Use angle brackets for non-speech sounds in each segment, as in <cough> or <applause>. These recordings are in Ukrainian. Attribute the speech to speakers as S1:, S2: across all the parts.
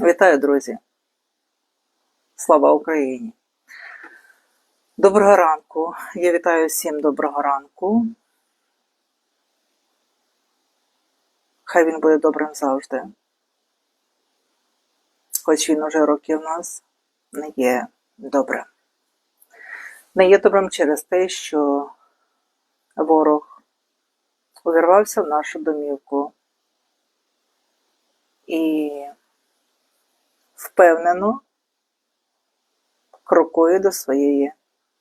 S1: Вітаю, друзі! Слава Україні! Доброго ранку! Я вітаю всім доброго ранку. Хай він буде добрим завжди. Хоч він уже років в нас не є добрим. Не є добрим через те, що ворог увірвався в нашу домівку і впевнено крокує до своєї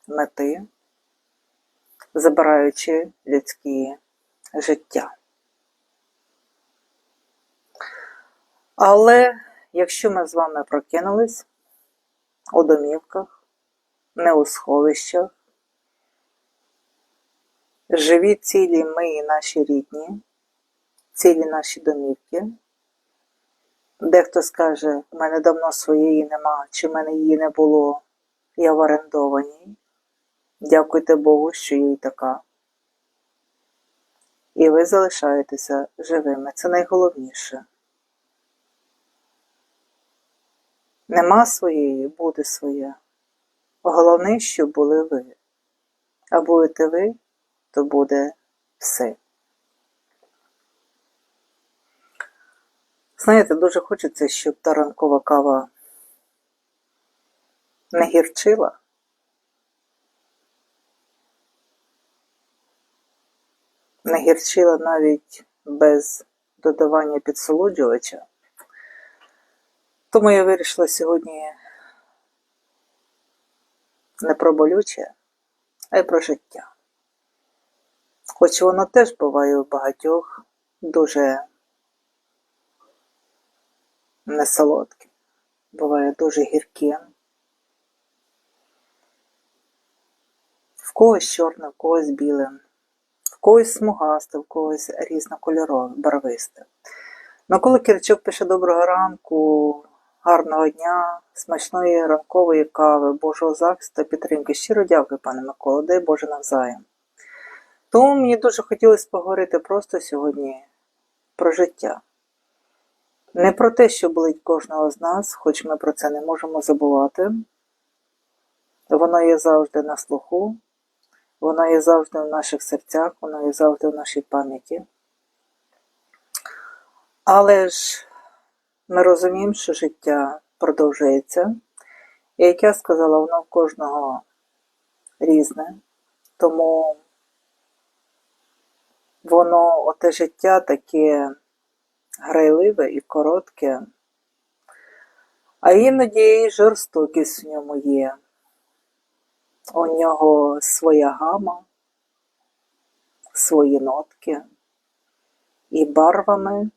S1: мети, забираючи людські життя. Але якщо ми з вами прокинулись у домівках, не у сховищах, живі цілі ми і наші рідні, цілі наші домівки, Дехто скаже, у мене давно своєї нема, чи в мене її не було, я в орендованій. Дякуйте Богу, що і така. І ви залишаєтеся живими. Це найголовніше. Нема своєї, буде своя. Головне, щоб були ви. А будете ви, то буде все. Знаєте, дуже хочеться, щоб та ранкова кава не гірчила. Не гірчила навіть без додавання підсолоджувача. Тому я вирішила сьогодні не про болюче, а й про життя. Хоч воно теж буває у багатьох дуже не солодке, буває дуже гірке. В когось чорне, в когось біле, в когось смугасте, в когось різнокольорове, барвисте. Микола Кірчук пише доброго ранку, гарного дня, смачної ранкової кави, Божого захисту підтримки. Щиро дякую, пане Микола, дай Боже навзаєм. Тому мені дуже хотілося поговорити просто сьогодні про життя. Не про те, що болить кожного з нас, хоч ми про це не можемо забувати. Воно є завжди на слуху, воно є завжди в наших серцях, воно є завжди в нашій пам'яті. Але ж ми розуміємо, що життя продовжується. І як я сказала, воно в кожного різне. Тому воно, оте життя таке грайливе і коротке, а іноді і жорстокість в ньому є. У нього своя гама, свої нотки, і барвами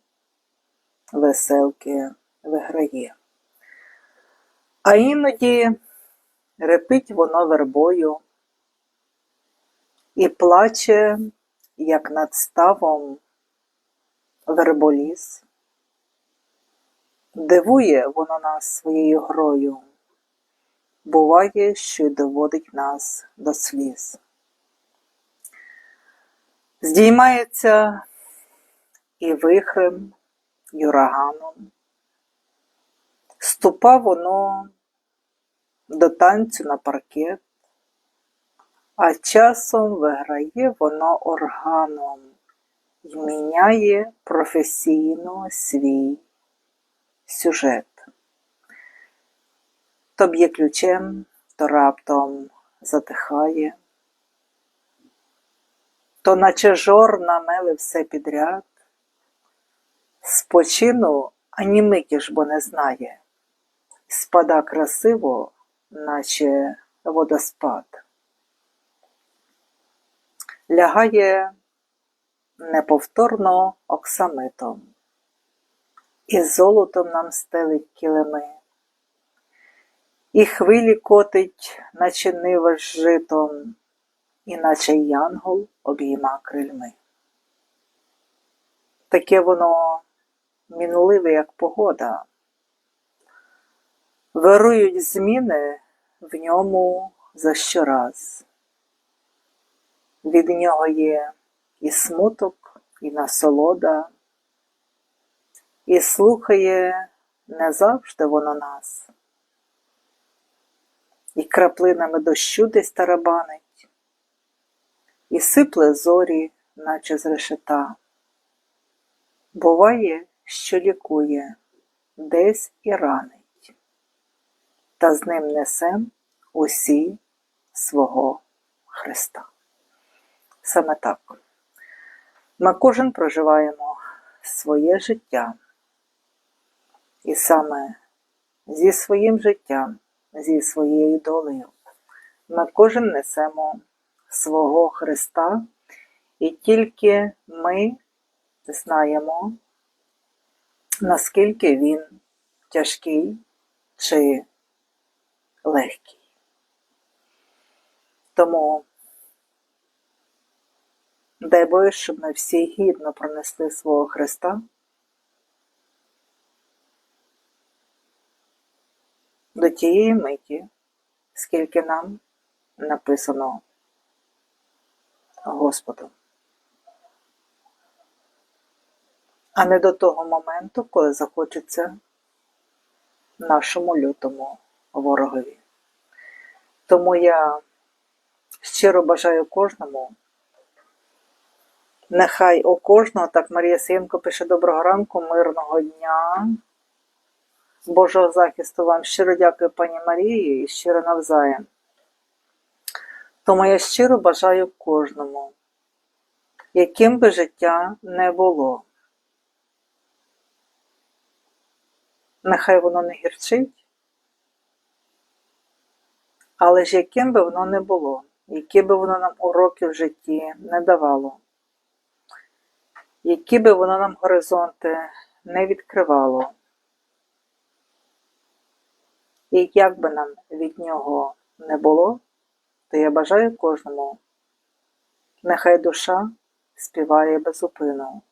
S1: веселки виграє. А іноді репить воно вербою і плаче, як над ставом верболіс. Дивує воно нас своєю грою, буває, що й доводить нас до сліз. Здіймається і вихрем, і ураганом, ступа воно до танцю на паркет, а часом виграє воно органом і міняє професійно свій сюжет. То б'є ключем, то раптом затихає, то наче жор намели все підряд, спочину ані миті ж бо не знає, спада красиво, наче водоспад. Лягає неповторно оксамитом, і золотом нам стелить килими, і хвилі котить, наче нива з житом, і наче янгол обійма крильми. Таке воно мінливе, як погода. Вирують зміни в ньому за щораз. Від нього є і смуток, і насолода, і слухає не завжди воно нас. І краплинами дощу десь тарабанить, і сипле зорі, наче з решета. Буває, що лікує, десь і ранить, та з ним несем усі свого Христа. Саме так. Ми кожен проживаємо своє життя. І саме зі своїм життям, зі своєю долею, ми кожен несемо свого Христа, і тільки ми знаємо, наскільки він тяжкий чи легкий. Тому дай Боже, щоб ми всі гідно пронесли свого Христа. До тієї миті, скільки нам написано Господом. А не до того моменту, коли захочеться нашому лютому ворогові. Тому я щиро бажаю кожному. Нехай у кожного, так Марія Синко пише доброго ранку, мирного дня. Божого захисту вам щиро дякую пані Марії і щиро навзаєм. Тому я щиро бажаю кожному, яким би життя не було. Нехай воно не гірчить, але ж яким би воно не було, які би воно нам уроки в житті не давало, які би воно нам горизонти не відкривало. І як би нам від нього не було, то я бажаю кожному, нехай душа співає безупину.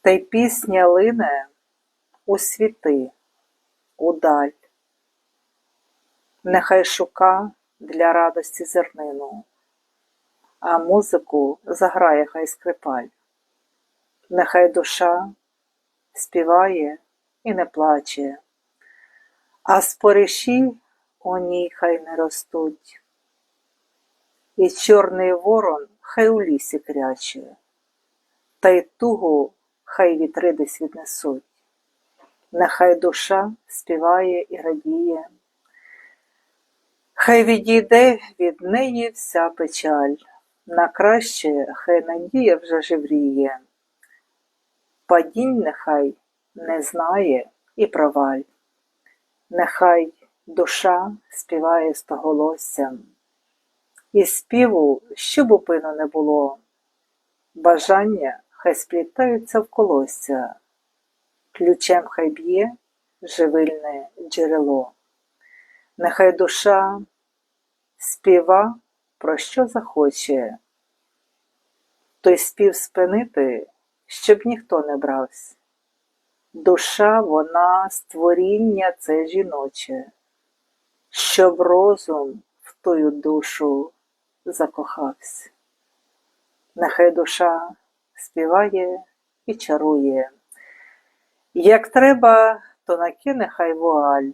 S1: Та й пісня лине у світи, удаль, нехай шука для радості зернину, а музику заграє хай скрипаль, нехай душа співає і не плаче. А спориші у ній хай не ростуть, і чорний ворон хай у лісі кряче, та й тугу хай вітри десь віднесуть, нехай душа співає і радіє, хай відійде від неї вся печаль, на краще хай надія вже живріє, падінь нехай не знає і проваль. Нехай душа співає стоголоссям, і співу, щоб упину не було, бажання хай сплітаються в колосся, ключем хай б'є живильне джерело. Нехай душа співа, про що захоче, той спів спинити, щоб ніхто не брався. Душа вона створіння це жіноче, щоб розум в тую душу закохався. Нехай душа співає і чарує. Як треба, то накине хай вуаль,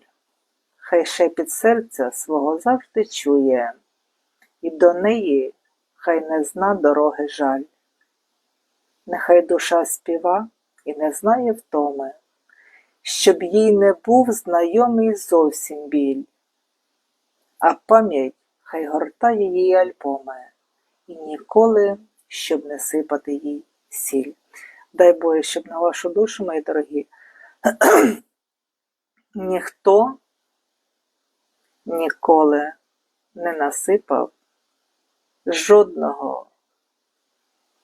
S1: хай шепіт серця свого завжди чує, і до неї хай не зна дороги жаль. Нехай душа співа і не знає втоми, щоб їй не був знайомий зовсім біль, а пам'ять хай гортає її альбоми, і ніколи, щоб не сипати їй сіль. Дай Боже, щоб на вашу душу, мої дорогі, <clears throat> ніхто ніколи не насипав жодного,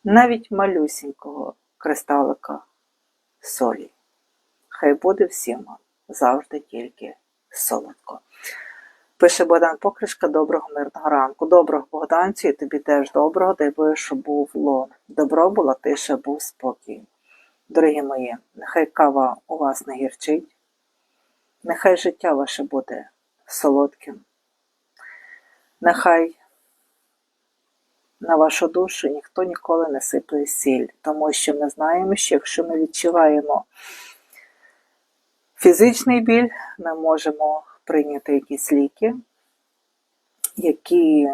S1: навіть малюсінького кристалика солі. Хай буде всім завжди тільки солодко. Пише Богдан Покришка, доброго мирного ранку. Доброго Богданцю, і тобі теж доброго, дай Боже, щоб було добро, була тиша, був спокій. Дорогі мої, нехай кава у вас не гірчить, нехай життя ваше буде солодким. Нехай на вашу душу ніхто ніколи не сипле сіль, тому що ми знаємо, що якщо ми відчуваємо Фізичний біль ми можемо прийняти якісь ліки, які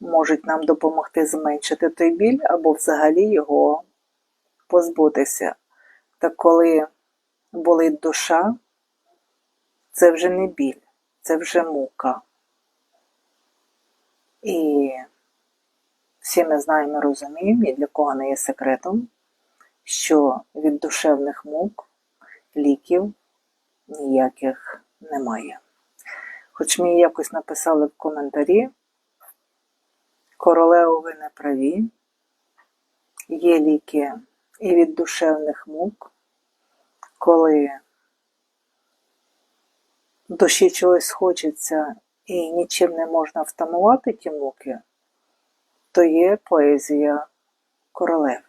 S1: можуть нам допомогти зменшити той біль або взагалі його позбутися. Та коли болить душа, це вже не біль, це вже мука. І всі ми знаємо і розуміємо, і для кого не є секретом, що від душевних мук ліків ніяких немає. Хоч мені якось написали в коментарі, королево ви не праві, є ліки і від душевних мук, коли душі чогось хочеться і нічим не можна втамувати ті муки, то є поезія королеви.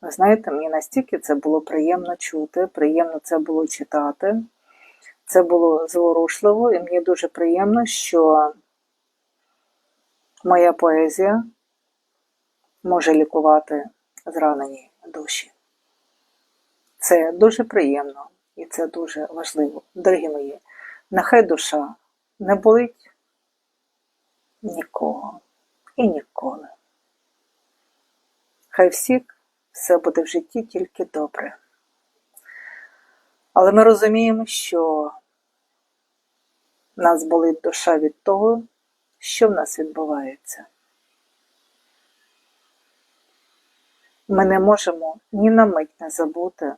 S1: Ви знаєте, мені настільки це було приємно чути, приємно це було читати. Це було зворушливо, і мені дуже приємно, що моя поезія може лікувати зранені душі. Це дуже приємно і це дуже важливо. Дорогі мої, нехай душа не болить нікого і ніколи. Хай всіх все буде в житті тільки добре. Але ми розуміємо, що нас болить душа від того, що в нас відбувається. Ми не можемо ні на мить не забути,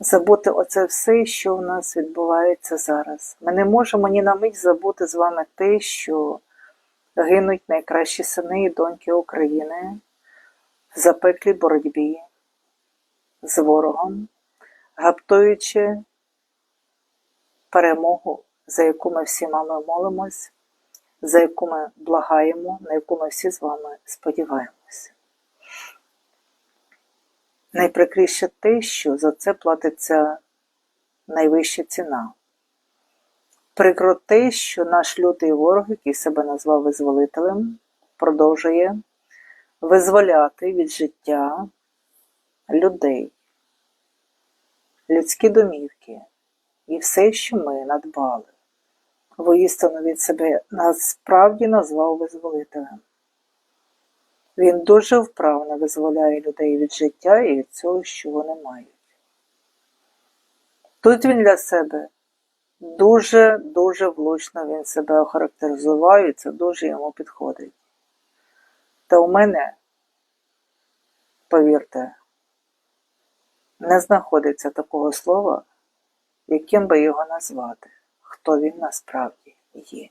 S1: забути оце все, що в нас відбувається зараз. Ми не можемо ні на мить забути з вами те, що гинуть найкращі сини і доньки України в запеклій боротьбі з ворогом, гаптуючи перемогу, за яку ми всі мами молимось, за яку ми благаємо, на яку ми всі з вами сподіваємось. Найприкріше те, що за це платиться найвища ціна. Прикро те, що наш лютий ворог, який себе назвав визволителем, продовжує визволяти від життя людей, людські домівки і все, що ми надбали. Воістину від себе насправді назвав визволителем. Він дуже вправно визволяє людей від життя і від цього, що вони мають. Тут він для себе дуже-дуже влучно він себе охарактеризував і це дуже йому підходить. Та у мене, повірте, не знаходиться такого слова, яким би його назвати, хто він насправді є.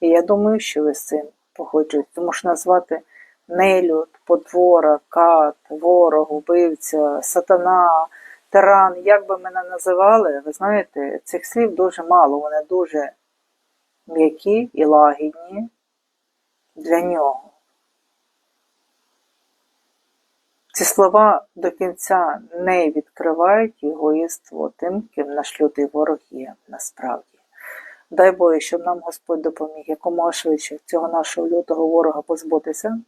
S1: І я думаю, що ви з цим погоджуєтесь, тому що назвати нелюд, потвора, кат, ворог, убивця, сатана, тиран, як би мене називали, ви знаєте, цих слів дуже мало, вони дуже м'які і лагідні для нього. Ці слова до кінця не відкривають його єство тим, ким наш лютий ворог є насправді. Дай Боже, щоб нам Господь допоміг якомога швидше цього нашого лютого ворога позбутися,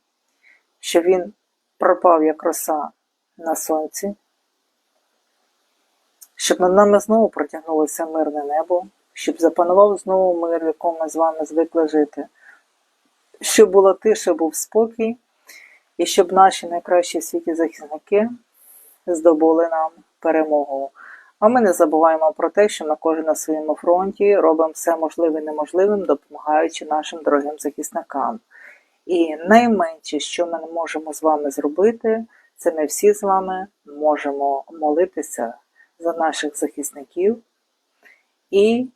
S1: щоб він пропав як роса на сонці, щоб над нами знову протягнулося мирне небо, щоб запанував знову мир, в якому ми з вами звикли жити, щоб була тиша, був спокій і щоб наші найкращі в світі захисники здобули нам перемогу. А ми не забуваємо про те, що ми кожен на своєму фронті робимо все можливе і неможливим, допомагаючи нашим дорогим захисникам. І найменше, що ми можемо з вами зробити, це ми всі з вами можемо молитися за наших захисників і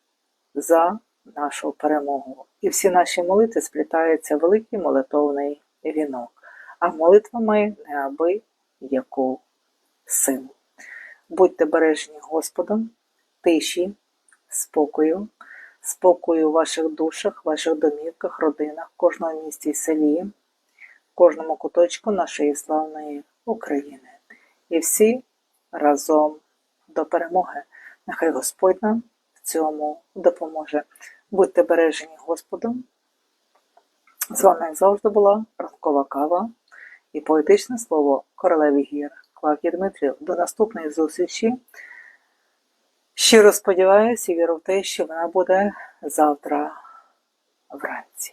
S1: за нашу перемогу. І всі наші молитви сплітаються в великий молитовний вінок а молитва має неаби яку силу. Будьте бережні Господом, тиші, спокою, спокою у ваших душах, ваших домівках, родинах, кожному місті і селі, кожному куточку нашої славної України. І всі разом до перемоги. Нехай Господь нам в цьому допоможе. Будьте бережені Господом. З вами, як завжди, була ранкова кава і поетичне слово королеві гір Клавдія Дмитрів. До наступної зустрічі. Щиро сподіваюся і вірю в те, що вона буде завтра вранці.